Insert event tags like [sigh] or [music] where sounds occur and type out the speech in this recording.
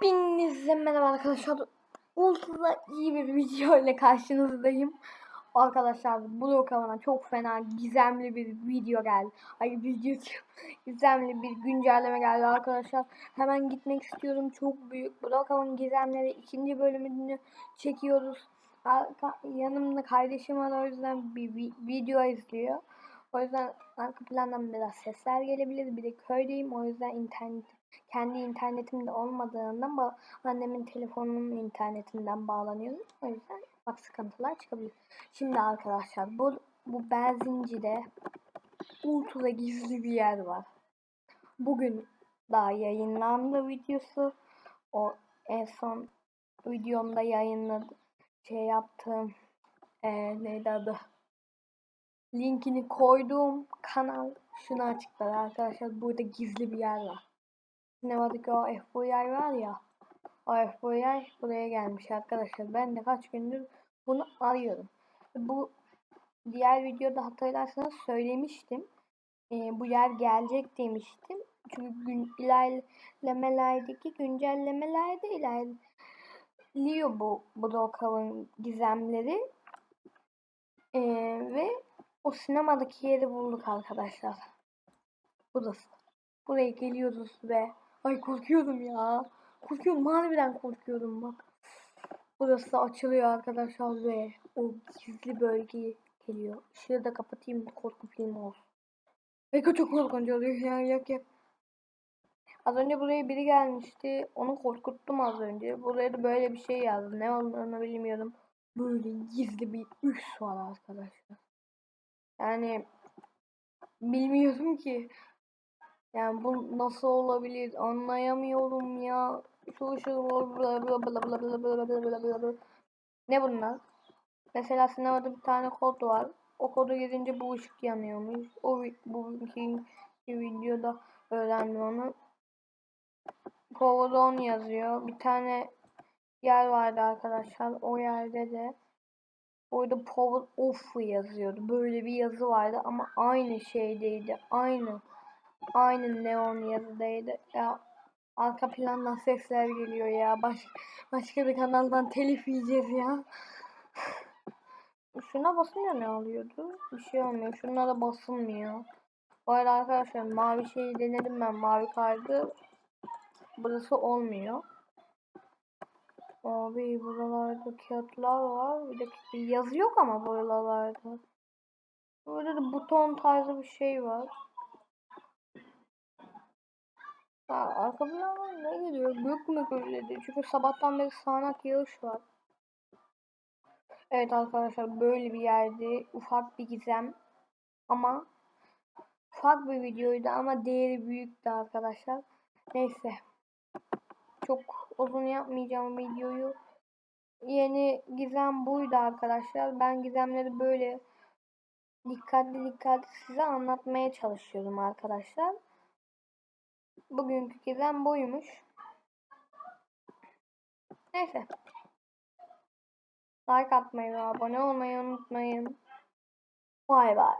Hepinize merhaba arkadaşlar. Ultra iyi bir video ile karşınızdayım. Arkadaşlar bu kanalına çok fena gizemli bir video geldi. Ay video gizemli bir güncelleme geldi arkadaşlar. Hemen gitmek istiyorum. Çok büyük. Kanalın gizemleri ikinci bölümünü çekiyoruz. Arka, yanımda kardeşim var o yüzden bir, bir video izliyor. O yüzden arka plandan biraz sesler gelebilir. Bir de köydeyim o yüzden internet kendi internetimde olmadığından ba- annemin telefonunun internetinden bağlanıyorum. O yüzden bak sıkıntılar çıkabilir. Şimdi arkadaşlar bu bu benzincide ultra gizli bir yer var. Bugün daha yayınlandı videosu. O en son videomda yayınladı şey yaptığım ee, neydi adı? Linkini koyduğum kanal şunu açıkladı arkadaşlar. Burada gizli bir yer var. Sinemadaki o FBI var ya. O FBI buraya gelmiş arkadaşlar. Ben de kaç gündür bunu arıyorum. Bu diğer videoda hatırlarsanız söylemiştim. Ee, bu yer gelecek demiştim. Çünkü gün, ilerlemelerdeki güncellemelerde ilerliyor bu Brokov'un gizemleri. Ve o sinemadaki yeri bulduk arkadaşlar. Burası. Buraya geliyoruz ve ay korkuyorum ya. Korkuyorum harbiden korkuyorum bak. Burası açılıyor arkadaşlar ve o gizli bölge geliyor. Işığı da kapatayım korku filmi olsun. Ay çok korkunç oluyor ya yak yak. Az önce buraya biri gelmişti. Onu korkuttum az önce. Buraya da böyle bir şey yazdı. Ne olduğunu bilmiyorum. Böyle gizli bir üs var arkadaşlar. Yani bilmiyorum ki. Yani bu nasıl olabilir anlayamıyorum ya. Şu şu Ne bunlar? Mesela sinemada bir tane kod var. O kodu girince bu ışık yanıyormuş. O bugünkü videoda öğrendim onu. Power yazıyor. Bir tane yer vardı arkadaşlar. O yerde de orada power off yazıyordu. Böyle bir yazı vardı ama aynı şeydeydi. Aynı. Aynı neon yazıdaydı. Ya arka plandan sesler geliyor ya. Baş, başka bir kanaldan telif yiyeceğiz ya. [sighs] Şuna basınca ne oluyordu? Bir şey olmuyor. Şuna da basılmıyor. Bu arada arkadaşlar mavi şeyi denedim ben. Mavi kartı. Burası olmuyor. Abi buralarda kağıtlar var. Bir dakika yazı yok ama buralarda. Burada da buton tarzı bir şey var. Ha, arka plandan ne geliyor? Gök mü gürledi? Çünkü sabahtan beri sağanak yağış var. Evet arkadaşlar böyle bir yerde ufak bir gizem ama ufak bir videoydu ama değeri büyüktü arkadaşlar. Neyse. Çok uzun yapmayacağım videoyu. Yeni gizem buydu arkadaşlar. Ben gizemleri böyle dikkatli dikkatli size anlatmaya çalışıyorum arkadaşlar. Bugünkü gizem buymuş. Neyse. Like atmayı ve abone olmayı unutmayın. Bay bay.